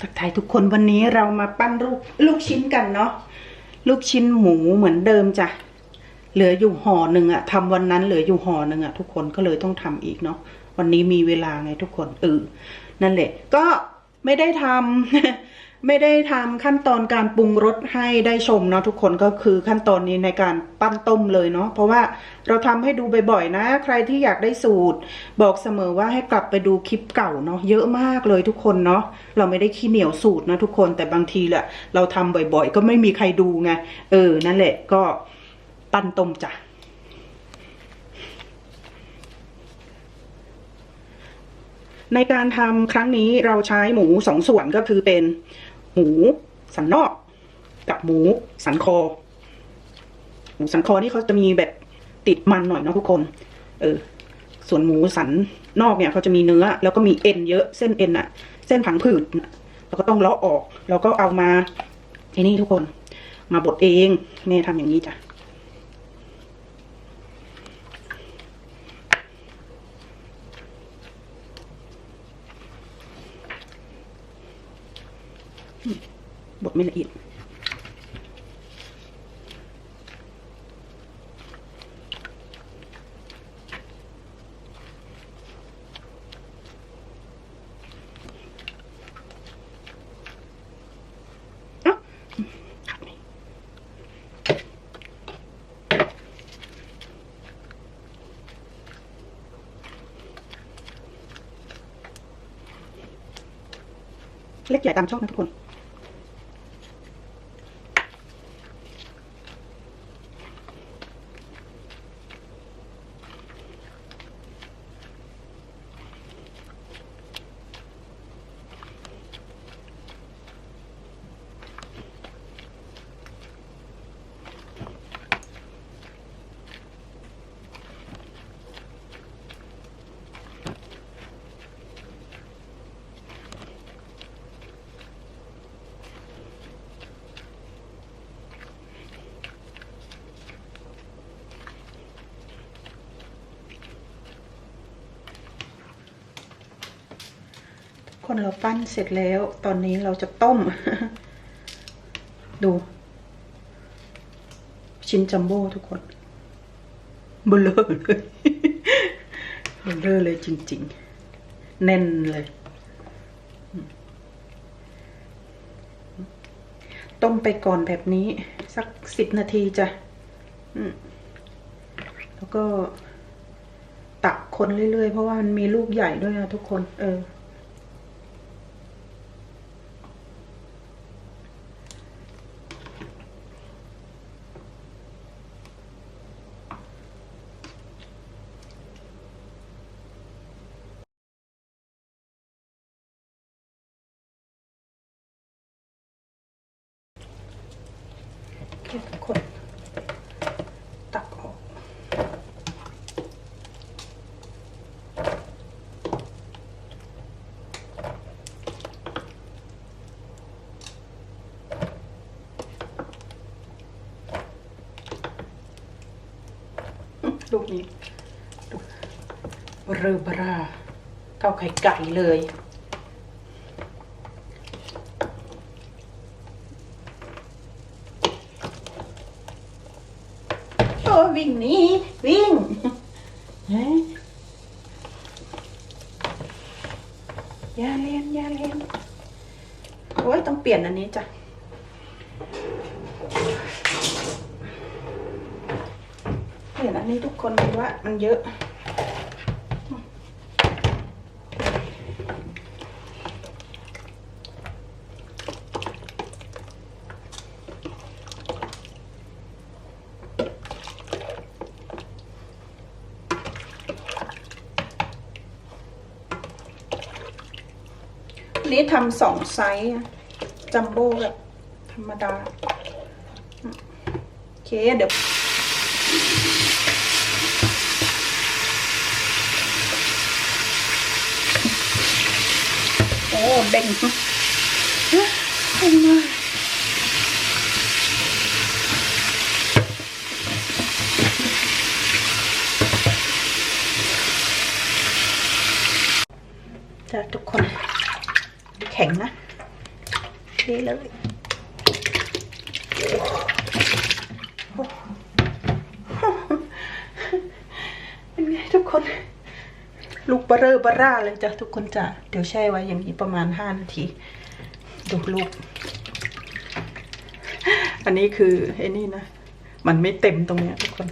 ทักทายทุกคนวันนี้เรามาปั้นลูกลูกชิ้นกันเนาะลูกชิ้นหมูเหมือนเดิมจ้ะเหลืออยู่ห่อหนึ่งอะทำวันนั้นเหลืออยู่ห่อหนึ่งอะทุกคนก็เลยต้องทำอีกเนาะวันนี้มีเวลาไงทุกคนเออนั่นแหละ ก็ไม่ได้ทำ ไม่ได้ทำขั้นตอนการปรุงรสให้ได้ชมเนาะทุกคนก็คือขั้นตอนนี้ในการปั้นต้มเลยเนาะเพราะว่าเราทำให้ดูบ่อยๆนะ ใครที่อยากได้สูตร บอกเสมอว่าให้กลับไปดูคลิปเก่าเนาะเยอะมากเลยทุกคนเนาะเราไม่ได้ขี้เหนียวสูตรนะทุกคนแต่บางทีแหละเราทำบ่อยๆ ก็ไม่มีใครดูไงเออนั่นแหละก็ปั้นต้มจ้ะ ในการทำครั้งนี้เราใช้หมูสองส่วนก็คือเป็น หมูสันนอก กับหมูสันคอ หมูสันคอนี่เขาจะมีแบบติดมันหน่อยเนาะทุกคน เออ ส่วนหมูสันนอกเนี่ยเขาจะมีเนื้อ แล้วก็มีเอ็นเยอะเส้นเอ็นอะเส้นผังผืดเราก็ต้องเลาะออก แล้วก็เอามาไอ้นี่ทุกคน มาบดเองแม่ทำอย่างนี้จ้ะ บดไม่ละเอียดเล็กใหญ่ตามชอบนะทุกคน คนเราปั้นเสร็จแล้ว ตอนนี้เราจะต้ม ดู ชิ้นจัมโบ้ทุกคนเบลอเลยเบลอเลยจริง ๆ แน่นเลย ต้มไปก่อนแบบนี้ สักสิบนาทีจ้ะแล้วก็ตักคนเรื่อย ๆ เพราะว่ามันมีลูกใหญ่ด้วยนะทุกคน เออเคทุกคน ตักออก ลูกนี้ดูเรือบราเท่าไข่ไก่เลย โอ้วิ่งหนี่วิ่งเฮ้ยอย่าเล่นอย่าเล่นโอ้ยต้องเปลี่ยนอันนี้จ้ะ ห็นอันนี้ทุกคนคิดว่ามันเยอะนี้ทำสองไซส์จัมโบ้กับธรรมดา โอเค เดี๋ยว เด้งเด้งมากจ้ะทุกคนแข็งนะเลยเป็นไงทุกคน ลูกเบอร์เรอร์เบอร่าเลยจ้ะทุกคนจ้ะเดี๋ยวแช่ไว้อย่างนี้ประมาณห้านาที ดูลูก อันนี้คือไอ้นี่นะ มันไม่เต็มตรงเนี้ยทุกคน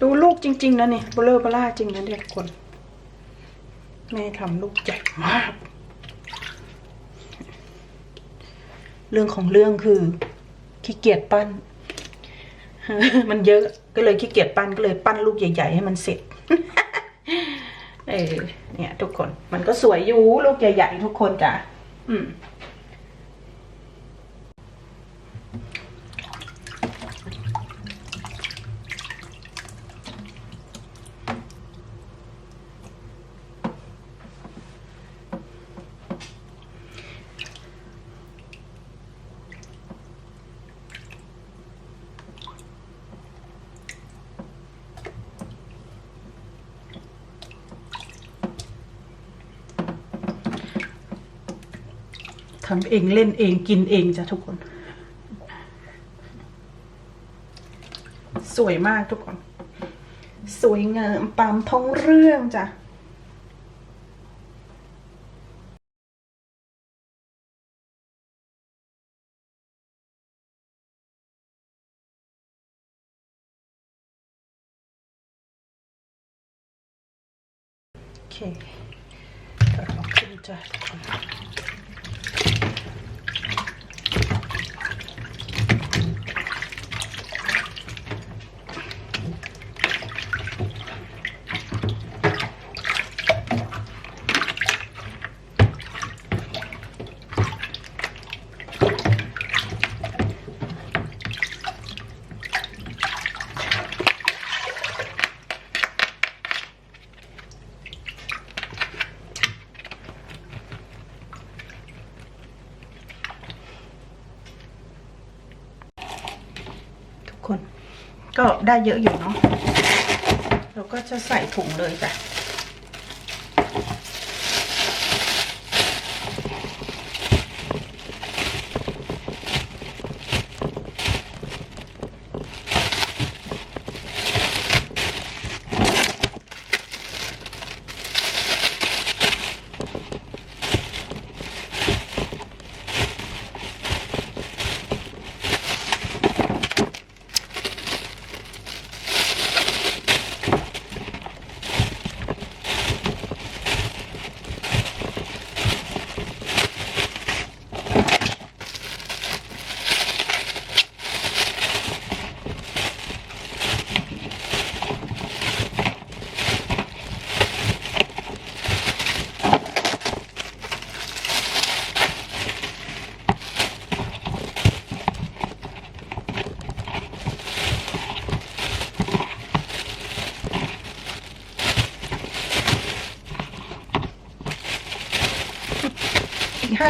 ดูลูกจริง ๆ นะนี่เบลเลอร์เบล่าจริงนะเนี่ยทุกคน แม่ทำลูกใหญ่มาก เรื่องของเรื่องคือขี้เกียจปั้น มันเยอะ ก็เลยขี้เกียจปั้นก็เลยปั้นลูกใหญ่ ๆ ให้มันเสร็จเออเนี่ย ทุกคนมันก็สวยอยู่ลูกใหญ่ ๆ ทุกคนจ้ะอืม ทำเองเล่นเองกินเองจ้ะทุกคน สวยมากทุกคน สวยงามตามท้องเรื่องจ้ะโอเคเดี๋ยวเราขึ้นจ้ะทุกคน คน ก็ได้เยอะอยู่เนาะเราก็จะใส่ถุงเลยจ้ะ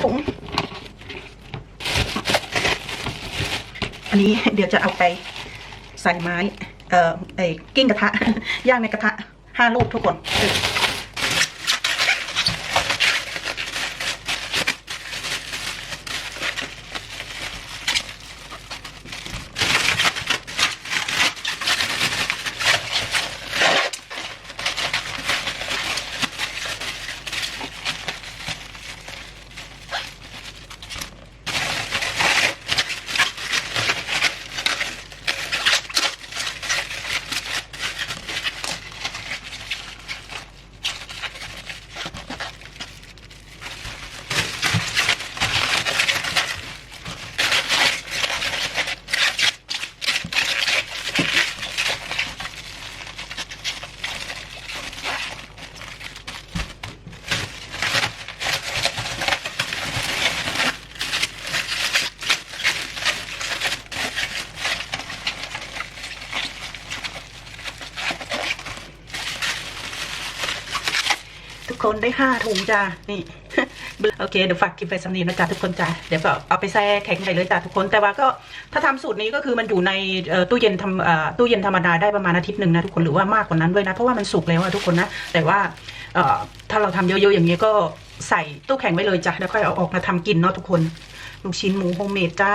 ผม อันนี้เดี๋ยวจะเอาไปใส่ไม้ เอ่อไอ้กิ้งกระทะ ย่างในกระทะห้าลูกทุกคน คนได้ห้าถุงจ้านี่โอเคเดี๋ยวฝากกินไปสำนีนะจ๊ะทุกคนจ้าเดี๋ยวก็เอาไปแช่แข็งไปเลยจ้าทุกคนแต่ว่าก็ถ้าทำสูตรนี้ก็คือมันอยู่ในตู้เย็นทำตู้เย็นธรรมดาได้ประมาณอาทิตย์หนึ่งนะทุกคนหรือว่ามากกว่านั้นด้วยนะเพราะว่ามันสุกแล้วอะทุกคนนะแต่ว่าถ้าเราทำเยอะๆอย่างนี้ยก็ใส่ตู้แข็งไว้เลยจ้ะแล้วค่อยเอาออกมาทำกินเนาะทุกคนลูกชิ้นหมูโฮมเมดจ้า